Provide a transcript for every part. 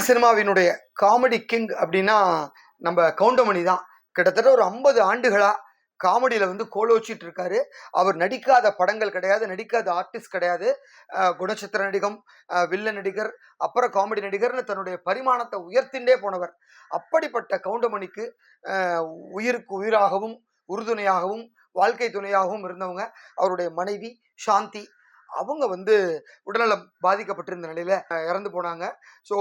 Tamil சினிமாவினுடைய comedy king அப்படின்னா நம்ம கவுண்டமணி தான். கிட்டத்தட்ட ஒரு ஐம்பது ஆண்டுகளாக காமெடியில் வந்து கோலோச்சிட்டு இருக்காரு. அவர் நடிக்காத படங்கள் கிடையாது நடிக்காத ஆர்டிஸ்ட் கிடையாது. குணச்சித்திர நடிகம் வில்ல நடிகர் அப்புறம் காமெடி நடிகர்னு தன்னுடைய பரிமாணத்தை உயர்த்திண்டே போனவர். அப்படிப்பட்ட கவுண்டமணிக்கு உயிருக்கு உயிராகவும் உறுதுணையாகவும் வாழ்க்கை துணையாகவும் இருந்தவங்க அவருடைய மனைவி சாந்தி அவங்க வந்து உடல்நலம் பாதிக்கப்பட்டிருந்த நிலையில இறந்து போனாங்க. ஸோ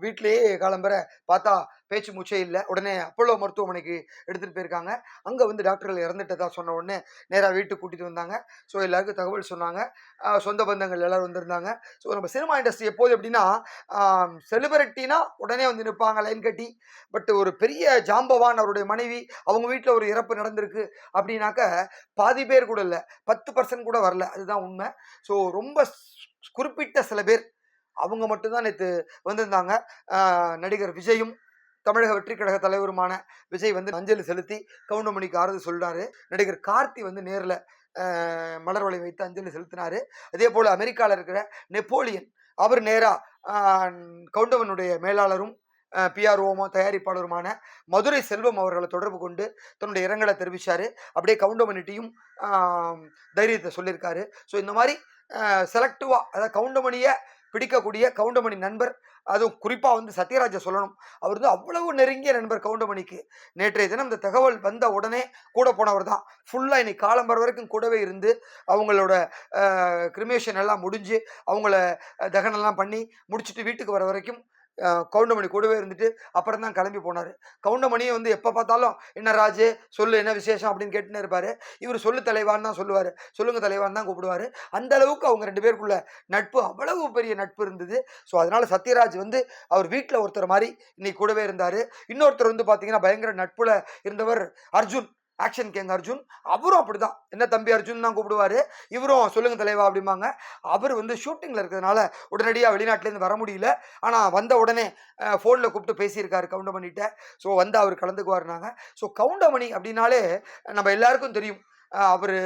வீட்டிலேயே காலம்பெற பார்த்தா பேச்சு மூச்சே இல்லை. உடனே அப்போலோ மருத்துவமனைக்கு எடுத்துகிட்டு போயிருக்காங்க. அங்கே வந்து டாக்டர்கள் இறந்துட்டதா சொன்ன உடனே நேராக வீட்டுக்கு கூட்டிகிட்டு வந்தாங்க. ஸோ எல்லாருக்கும் தகவல் சொன்னாங்க. சொந்த பந்தங்கள் எல்லோரும் வந்திருந்தாங்க. ஸோ நம்ம சினிமா இண்டஸ்ட்ரி எப்போது எப்படின்னா செலிபிரிட்டினா உடனே வந்து நிற்பாங்க லைன் கட்டி. பட் ஒரு பெரிய ஜாம்பவான் அவருடைய மனைவி அவங்க வீட்டில் ஒரு இறப்பு நடந்திருக்கு அப்படின்னாக்க பாதி பேர் கூட இல்லை. பத்து பர்சன்ட் கூட வரல. அதுதான் உண்மை. ஸோ ரொம்ப குறிப்பிட்ட சில பேர் அவங்க மட்டும்தான் நேற்று வந்திருந்தாங்க. நடிகர் விஜயும் தமிழக வெற்றி கழக தலைவருமான விஜய் வந்து அஞ்சலி செலுத்தி கவுண்டமணிக்கு ஆறுதல் சொல்றாரு. நடிகர் கார்த்தி வந்து நேரில் மலர் வளை வைத்து அஞ்சலி செலுத்தினாரு. அதே போல் அமெரிக்காவில் இருக்கிற நெப்போலியன் அவர் நேராக கவுண்டமனுடைய மேலாளரும் பிஆர்ஓமோ தயாரிப்பாளருமான மதுரை செல்வம் அவர்களை தொடர்பு கொண்டு தன்னுடைய இரங்கலை தெரிவித்தார் அப்படியே கவுண்டமணிட்டையும் தைரியத்தை சொல்லியிருக்காரு. ஸோ இந்த மாதிரி செலக்டிவாக அதாவது கவுண்டமணியை பிடிக்கக்கூடிய கவுண்டமணி நண்பர் அதுவும் குறிப்பாக வந்து சத்யராஜை சொல்லணும். அவர் வந்து அவ்வளவு நெருங்கிய நண்பர் கவுண்டமணிக்கு. நேற்றைய தினம் இந்த தகவல் வந்த உடனே கூட போனவர் தான். ஃபுல்லாக இன்னைக்கு காலம்பர வரைக்கும் கூடவே இருந்து அவங்களோட கிரிமேஷன் எல்லாம் முடிஞ்சு அவங்கள தகனெல்லாம் பண்ணி முடிச்சுட்டு வீட்டுக்கு வர வரைக்கும் கவுண்டமணி கூடவே இருந்துட்டு அப்புறம் தான் கிளம்பி போனார். கவுண்டமணியை வந்து எப்போ பார்த்தாலும் என்ன ராஜு சொல்லு என்ன விசேஷம்? அப்படின்னு கேட்டுன்னு இருப்பார். இவர் சொல்லு தலைவான்னு தான் சொல்லுவார். சொல்லுங்க தலைவான்னு தான் கூப்பிடுவார். அந்த அளவுக்கு அவங்க ரெண்டு பேருக்குள்ள நட்பு அவ்வளவு பெரிய நட்பு இருந்தது. ஸோ அதனால் சத்யராஜ் வந்து அவர் வீட்டில் ஒருத்தர் மாதிரி இன்னைக்கு கூடவே இருந்தார். இன்னொருத்தர் வந்து பார்த்தீங்கன்னா பயங்கர நட்புல இருந்தவர் அர்ஜுன். ஆக்ஷன் கேங் அர்ஜுன் அவரும் அப்படிதான். என்ன தம்பி அர்ஜுன் தான் கூப்பிடுவாரு? இவரும் சொல்லுங்க தலைவா அப்படிம்பாங்க. அவர் வந்து ஷூட்டிங்கில் இருக்கிறதுனால உடனடியாக வெளிநாட்டிலேருந்து வர முடியல. ஆனால் வந்த உடனே ஃபோனில் கூப்பிட்டு பேசியிருக்காரு கவுண்டமணிகிட்ட. ஸோ வந்து அவர் கலந்துக்குவாருனாங்க ஸோ கவுண்டமணி அப்படின்னாலே நம்ம எல்லாருக்கும் தெரியும். அவர்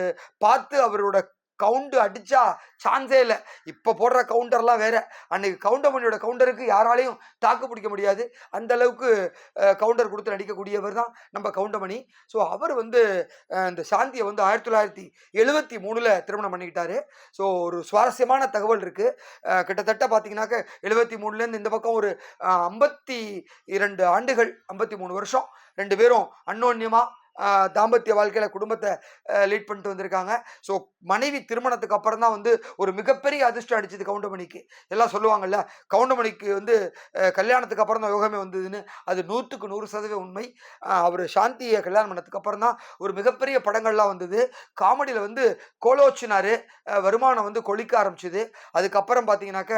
பார்த்து அவரோட கவுண்டு அடிச்சா சான்ஸே இல்லை. இப்போ போடுற கவுண்டர்லாம் வேற. அன்னைக்கு கவுண்டமணியோட கவுண்டருக்கு யாராலையும் தாக்கு பிடிக்க முடியாது. அந்த அளவுக்கு கவுண்டர் கொடுத்து நடிக்கக்கூடியவர் தான் நம்ம கவுண்டமணி ஸோ அவர் வந்து இந்த சாந்தியை வந்து ஆயிரத்தி தொள்ளாயிரத்தி எழுபத்தி மூணில் திருமணம் பண்ணிக்கிட்டாரு. ஸோ ஒரு சுவாரஸ்யமான தகவல் இருக்குது கிட்டத்தட்ட பார்த்தீங்கன்னாக்க எழுபத்தி மூணுலேருந்து இந்த பக்கம் ஒரு ஐம்பத்தி இரண்டு ஆண்டுகள் ஐம்பத்தி மூணு வருஷம். ரெண்டு பேரும் அன்னோன்யமாக தாம்பத்திய வாழ்க்கையில் குடும்பத்தை லீட் பண்ணிட்டு வந்திருக்காங்க. ஸோ மனைவி திருமணத்துக்கு அப்புறம் தான் வந்து ஒரு மிகப்பெரிய அதிர்ஷ்டம் அடிச்சது கவுண்டமணிக்கு. எல்லாம் சொல்லுவாங்கல்ல கவுண்டமணிக்கு வந்து கல்யாணத்துக்கு அப்புறம் தான் யோகமே வந்ததுன்னு. அது நூற்றுக்கு நூறு சதவீதம் உண்மை. அவர் சாந்தியை கல்யாணம் பண்ணதுக்கு அப்புறம் தான் ஒரு மிகப்பெரிய படங்கள்லாம் வந்தது. காமெடியில் வந்து கோலோச்சினார். வருமானம் வந்து கொளிக்க ஆரம்பிச்சுது. அதுக்கப்புறம் பார்த்தீங்கன்னாக்க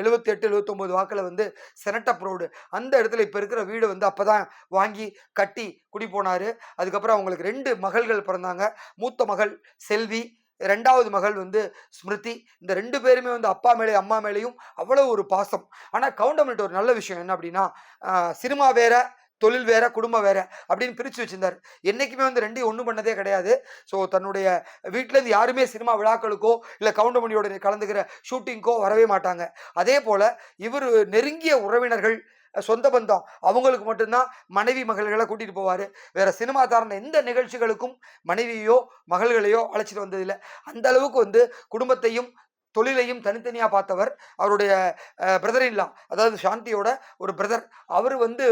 எழுபத்தி எட்டு எழுபத்தொம்போது வாக்கில் வந்து செனட்டப் ரோடு. அந்த இடத்துல இப்போ இருக்கிற வீடு வந்து அப்போ தான் வாங்கி கட்டி குடி போனார். அதுக்கப்புறம் அவங்களுக்கு ரெண்டு மகள்கள் பிறந்தாங்க. மூத்த மகள் செல்வி ரெண்டாவது மகள் வந்து ஸ்மிருதி. இந்த ரெண்டு பேருமே வந்து அப்பா மேலேயும் அம்மா மேலேயும் அவ்வளோ ஒரு பாசம். ஆனால் கவுண்டமனிட்ட ஒரு நல்ல விஷயம் என்ன அப்படின்னா சினிமா வேற தொழில் வேற குடும்பம் வேற அப்படின்னு பிரித்து வச்சிருந்தார். என்றைக்குமே வந்து ரெண்டையும் ஒன்றும் பண்ணதே கிடையாது. ஸோ தன்னுடைய வீட்டிலேருந்து யாருமே சினிமா விழாக்களுக்கோ இல்லை கவுண்டமணியோட கலந்துக்கிற ஷூட்டிங்க்கோ வரவே மாட்டாங்க. அதே போல் இவர் நெருங்கிய உறவினர்கள் சொந்த பந்தம். அவங்களுக்கு மட்டும்தான் மனைவி மகள்களை கூட்டிகிட்டு போவார். வேற சினிமா சார்ந்த எந்த நிகழ்ச்சிகளுக்கும் மனைவியோ மகள்களையோ அழைச்சிட்டு வந்ததில்லை. அந்த அளவுக்கு வந்து குடும்பத்தையும் தொழிலையும் தனித்தனியாக பார்த்தவர் அவருடைய பிரதர் இல்லா அதாவது சாந்தியோட ஒரு பிரதர். அவர் வந்து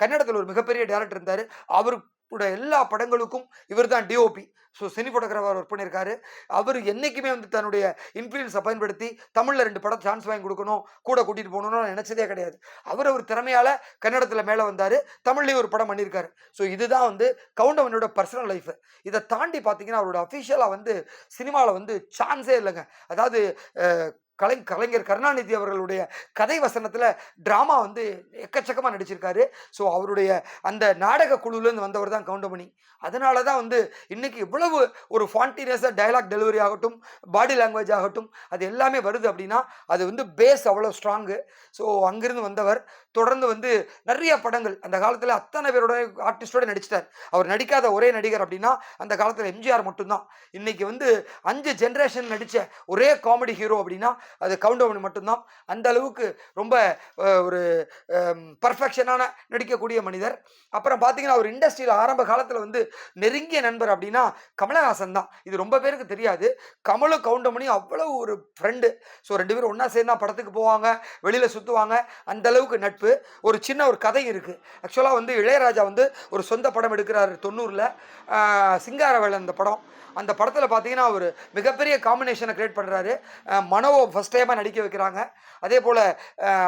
கன்னடத்தில் ஒரு மிகப்பெரிய டேரக்டர் இருந்தார். அவருடைய எல்லா படங்களுக்கும் இவர் தான் D O P so cine photographer work பண்ணியிருக்காரு. அவர் என்றைக்குமே வந்து தன்னுடைய இன்ஃப்ளூயன்ஸை பயன்படுத்தி தமிழில் ரெண்டு படம் சான்ஸ் வாங்கி கொடுக்கணும் கூட கூட்டிகிட்டு போகணும்னு நினச்சதே கிடையாது. அவர் ஒரு திறமையால் கன்னடத்தில் மேலே வந்தார் தமிழ்லேயும் ஒரு படம் பண்ணியிருக்காரு. ஸோ இதுதான் வந்து கவுண்டவனோட பர்சனல் லைஃப் இதை தாண்டி பார்த்தீங்கன்னா அவரோட அஃபிஷியலாக வந்து சினிமாவில் வந்து சான்ஸே இல்லைங்க. அதாவது கலை கலைஞர் கருணாநிதி அவர்களுடைய கதை வசனத்தில் ட்ராமா வந்து எக்கச்சக்கமாக நடிச்சிருக்காரு. ஸோ அவருடைய அந்த நாடக குழுவிலேருந்து வந்தவர் தான் கவுண்டமணி. அதனால தான் வந்து இன்னைக்கு இவ்வளவு ஒரு ஃபான்டினியஸாக டயலாக் டெலிவரி ஆகட்டும் பாடி லாங்குவேஜ் ஆகட்டும் அது எல்லாமே வருது அப்படின்னா அது வந்து பேஸ் அவ்வளோ ஸ்ட்ராங்கு ஸோ அங்கிருந்து வந்தவர் தொடர்ந்து வந்து நிறைய படங்கள். அந்த காலத்தில் அத்தனை பேரோட ஆர்டிஸ்டோடு நடிச்சிட்டார். அவர் நடிக்காத ஒரே நடிகர் அப்படின்னா அந்த காலத்தில் எம்ஜிஆர் மட்டும்தான். இன்னைக்கு வந்து அஞ்சு ஜென்ரேஷன் நடித்த ஒரே காமெடி ஹீரோ அப்படின்னா அது கவுண்டமணி மட்டும்தான். அந்த அளவுக்கு ரொம்ப ஒரு பர்ஃபெக்ஷனான நடிக்கக்கூடிய மனிதர். அப்புறம் பார்த்தீங்கன்னா அவர் இண்டஸ்ட்ரியில் ஆரம்ப காலத்தில் வந்து நெருங்கிய நண்பர் அப்படின்னா கமலஹாசன் தான். இது ரொம்ப பேருக்கு தெரியாது. கமலும் கவுண்டமணியும் அவ்வளவு ஒரு ஃப்ரெண்டு ஸோ ரெண்டு பேரும் ஒன்றா சேர்ந்தா படத்துக்கு போவாங்க வெளியில் சுற்றுவாங்க அந்த அளவுக்கு நட்பு. ஒரு சின்ன ஒரு கதை இருக்குது ஆக்சுவலாக வந்து இளையராஜா வந்து ஒரு சொந்த படம் எடுக்கிறாரு தொண்ணூறில். சிங்காரவேலன் அந்த படம். அந்த படத்தில் பார்த்தீங்கன்னா ஒரு மிகப்பெரிய காம்பினேஷனை கிரியேட் பண்ணுறாரு மனோ ஃபஸ்ட் டைமாக நடிக்க வைக்கிறாங்க. அதே போல்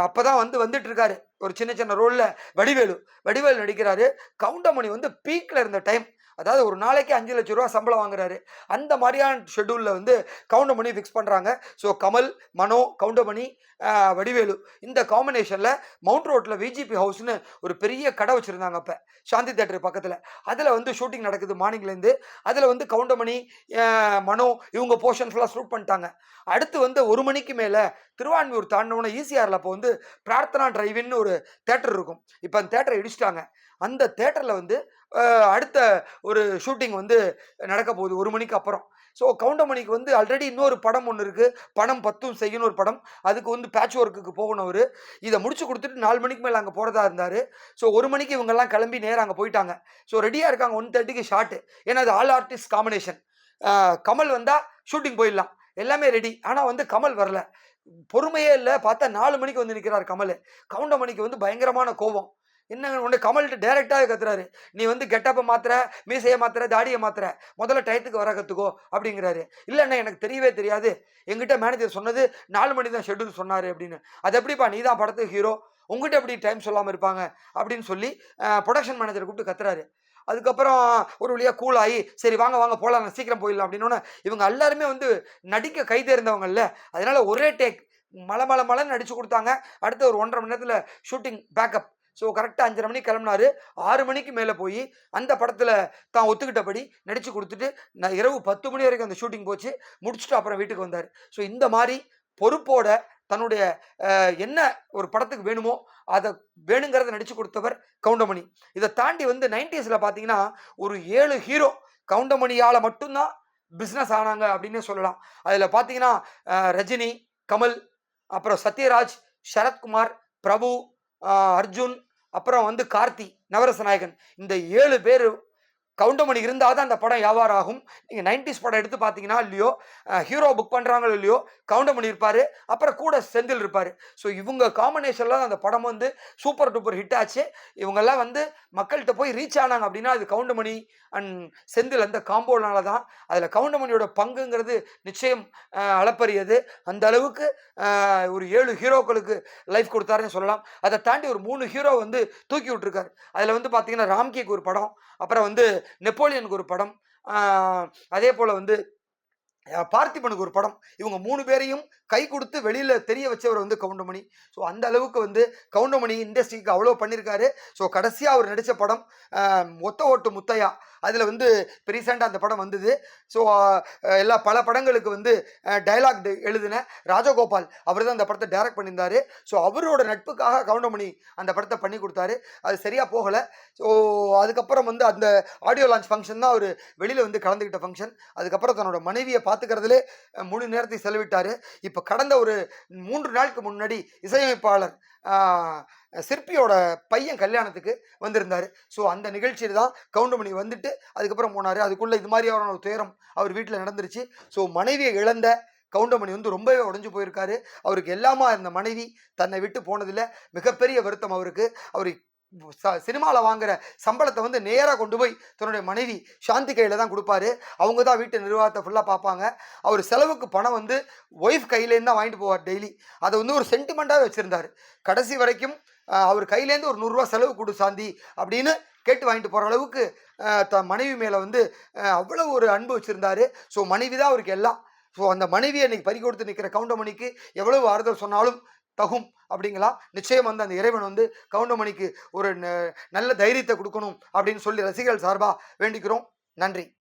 அப்போ தான் வந்து வந்துட்டு இருக்காரு. ஒரு சின்ன சின்ன ரோலில் வடிவேலு. வடிவேலு நடிக்கிறாரு. கவுண்டமணி வந்து பீக்கில் இருந்த டைம் அதாவது ஒரு நாளைக்கு அஞ்சு லட்ச ரூபா சம்பளம் வாங்குறாரு. அந்த மாதிரியான ஷெட்யூலில் வந்து கவுண்டமணி ஃபிக்ஸ் பண்ணுறாங்க ஸோ கமல் மனோ கவுண்டமணி வடிவேலு இந்த காம்பினேஷனில் மவுண்ட் ரோட்டில் விஜிபி ஹவுஸ்னு ஒரு பெரிய கடை வச்சுருந்தாங்க அப்போ. சாந்தி தேட்டர் பக்கத்தில். அதில் வந்து ஷூட்டிங் நடக்குது மார்னிங்லேருந்து அதில் வந்து கவுண்டமணி மனோ இவங்க போர்ஷன் ஃபுல்லாக ஷூட் பண்ணிட்டாங்க. அடுத்து வந்து ஒரு மணிக்கு மேலே திருவான்மியூர் தாண்டினோன்னே ஈசிஆரில் அப்போ வந்து பிரார்த்தனா டிரைவின்னு ஒரு தேட்டர் இருக்கும். இப்போ அந்த தேட்டரை இடிச்சிட்டாங்க. அந்த தேட்டரில் வந்து அடுத்த ஒரு ஷூட்டிங் வந்து நடக்க போகுது. ஒரு மணிக்கு அப்புறம். ஸோ கவுண்டமணிக்கு வந்து ஆல்ரெடி இன்னொரு படம் ஒன்று இருக்குது பணம் பத்தும் செய்யணும் ஒரு படம். அதுக்கு வந்து பேட்ச் ஒர்க்குக்கு போகணும் அவர். இதை முடிச்சு கொடுத்துட்டு நாலு மணிக்கு மேலே அங்கே போகிறதா இருந்தார். ஸோ ஒரு மணிக்கு இவங்கெல்லாம் கிளம்பி நேரம் அங்கே போயிட்டாங்க. ஸோ ரெடியாக இருக்காங்க ஒன் தேர்ட்டிக்கு ஷார்ட்டு ஏன்னா அது ஆல் ஆர்டிஸ்ட் காம்பினேஷன் கமல் வந்தால் ஷூட்டிங் போயிடலாம். எல்லாமே ரெடி ஆனால் வந்து கமல் வரல. பொறுமையே இல்லை. பார்த்தா நாலு மணிக்கு வந்து நிற்கிறார் கமல். கவுண்டமணிக்கு வந்து பயங்கரமான கோபம். என்ன உன்னை கமல்கிட்ட டேரெக்டாக கத்துறாரு. நீ வந்து கெட்டப்பை மாத்திர மீசையை மாத்திர தாடியை மாத்திர முதல்ல டயத்துக்கு வர கற்றுக்கோ அப்படிங்கிறாரு. இல்லைண்ணா எனக்கு தெரியவே தெரியாது. எங்கிட்ட மேனேஜர் சொன்னது நாலு மணி தான் ஷெட்யூல் சொன்னார் அப்படின்னு. அது எப்படிப்பா நீ தான் படத்துக்கு ஹீரோ உங்ககிட்ட எப்படி டைம் சொல்லாமல் இருப்பாங்க? அப்படின்னு சொல்லி ப்ரொடக்ஷன் மேனேஜர் கூப்பிட்டு கத்துறாரு. அதுக்கப்புறம் ஒரு வழியாக கூல் ஆகி சரி வாங்க வாங்க போகலாம் நான் சீக்கிரம் போயிடலாம் அப்படின்னோடனே இவங்க எல்லாருமே வந்து நடிக்க கை தேர்ந்தவங்கல்ல அதனால ஒரே டேக் மலை மலை மலைன்னு நடிச்சு கொடுத்தாங்க. அடுத்த ஒரு ஒன்றரை மணி நேரத்தில் ஷூட்டிங் பேக்கப் ஸோ கரெக்டாக அஞ்சரை மணிக்கு கிளம்புனாரு. ஆறு மணிக்கு மேலே போய் அந்த படத்தில் தான் ஒத்துக்கிட்டபடி நடித்து கொடுத்துட்டு நான் இரவு பத்து மணி வரைக்கும் அந்த ஷூட்டிங் போச்சு. முடிச்சுட்டு அப்புறம் வீட்டுக்கு வந்தார். ஸோ இந்த மாதிரி பொறுப்போட தன்னுடைய என்ன ஒரு படத்துக்கு வேணுமோ அதை வேணுங்கிறத நடிச்சு கொடுத்தவர் கவுண்டமணி. இதை தாண்டி வந்து நைன்டிஸில் பார்த்தீங்கன்னா ஒரு ஏழு ஹீரோ கவுண்டமணியால் மட்டும்தான் பிஸ்னஸ் ஆனாங்க அப்படின்னே சொல்லலாம். அதில் பார்த்தீங்கன்னா ரஜினி கமல் அப்புறம் சத்யராஜ் சரத்குமார் பிரபு அர்ஜுன் அப்புறம் வந்து கார்த்தி நவரச நாயகன் இந்த ஏழு பேர் கவுண்டமணி இருந்தால் தான் அந்த படம் வியாபாரம் ஆகும் நீங்கள் நைன்டிஸ் படம் எடுத்து பார்த்தீங்கன்னா இல்லையோ ஹீரோ புக் பண்ணுறாங்களோ இல்லையோ கவுண்டமணி இருப்பார். அப்புறம் கூட செந்தில் இருப்பார். ஸோ இவங்க காம்பினேஷனில் தான் அந்த படம் வந்து சூப்பர் டூப்பர் ஹிட் ஆச்சு. இவங்கெல்லாம் வந்து மக்கள்கிட்ட போய் ரீச் ஆனாங்க அப்படின்னா அது கவுண்டமணி அண்ட் செந்தில் அந்த காம்போனால தான். அதில் கவுண்டமணியோட பங்குங்கிறது நிச்சயம் அளப்பரியது. அந்த அளவுக்கு ஒரு ஏழு ஹீரோக்களுக்கு லைஃப் கொடுத்தாருன்னு சொல்லலாம். அதை தாண்டி ஒரு மூணு ஹீரோ வந்து தூக்கி விட்டுருக்காரு. அதில் வந்து பார்த்தீங்கன்னா ராம்கேக்கு ஒரு படம். அப்புறம் வந்து நெப்போலியனுக்கு ஒரு படம் அதே போல் வந்து பார்த்திபனுக்கு ஒரு படம். இவங்க மூணு பேரையும் கை கொடுத்து வெளியில் தெரிய வச்சவர் வந்து கவுண்டமணி. ஸோ அந்த அளவுக்கு வந்து கவுண்டமணி இண்டஸ்ட்ரிக்கு அவ்வளோ பண்ணியிருக்காரு ஸோ கடைசியாக அவர் நடித்த படம் ஆஹ் ஒத்த ஓட்டு முத்தையா. அதில் வந்து இப்போ ரீசெண்டாக அந்த படம் வந்தது. ஸோ எல்லா பல படங்களுக்கு வந்து டைலாக் எழுதின ராஜகோபால். அவர் தான் அந்த படத்தை டைரக்ட் பண்ணியிருந்தார். ஸோ அவரோட நட்புக்காக கவுண்டமணி அந்த படத்தை பண்ணி கொடுத்தாரு. அது சரியாக போகலை. ஸோ அதுக்கப்புறம் வந்து அந்த ஆடியோ லான்ச் ஃபங்க்ஷன் தான் அவர் வெளியில் வந்து கலந்துக்கிட்ட ஃபங்க்ஷன் அதுக்கப்புறம் தன்னோட மனைவியை பார்த்துக்கிறதுலே முழு நேரத்தை செலவிட்டார். இப்போ கடந்த ஒரு மூன்று நாளுக்கு முன்னாடி இசையமைப்பாளர் சிற்பியோட பையன் கல்யாணத்துக்கு வந்திருந்தார். ஸோ அந்த நிகழ்ச்சியில் தான் கவுண்டமணி வந்துட்டு அதுக்கப்புறம் போனார். அதுக்குள்ளே இது மாதிரியான ஒரு துயரம் அவர் வீட்டில் நடந்துருச்சு. ஸோ மனைவியை இழந்த கவுண்டமணி வந்து ரொம்பவே உடஞ்சு போயிருக்காரு. அவருக்கு எல்லாமா இருந்த மனைவி தன்னை விட்டு போனதில் மிகப்பெரிய வருத்தம் அவருக்கு. அவர் சினிமாவில் வாங்குற சம்பளத்தை வந்து நேராக கொண்டு போய் தன்னுடைய மனைவி சாந்தி கையில் தான் கொடுப்பாரு. அவங்க தான் வீட்டு நிர்வாகத்தை ஃபுல்லாக பார்ப்பாங்க. அவர் செலவுக்கு பணம் வந்து ஒய்ஃப் கையிலேருந்து தான் வாங்கிட்டு போவார் டெய்லி அதை வந்து ஒரு சென்டிமெண்ட்டாக வச்சுருந்தார். கடைசி வரைக்கும் அவர் கையிலேருந்து ஒரு நூறுரூவா செலவு கொடு சாந்தி அப்படின்னு கேட்டு வாங்கிட்டு போகிற அளவுக்கு த மனைவி மேலே வந்து அவ்வளோ ஒரு அன்பு வச்சுருந்தாரு. ஸோ மனைவி தான் அவருக்கு எல்லாம். ஸோ அந்த மனைவியை அன்றைக்கி பறி கொடுத்து நிற்கிற கவுண்டமணிக்கு எவ்வளவு ஆறுதல் சொன்னாலும் தகும் அப்படிங்களா? நிச்சயம் வந்து அந்த இறைவன் வந்து கவுண்டமணிக்கு ஒரு ந- நல்ல தைரியத்தை கொடுக்கணும் அப்படின்னு சொல்லி ரசிகர்கள் சார்பாக வேண்டிக்கிறோம். நன்றி.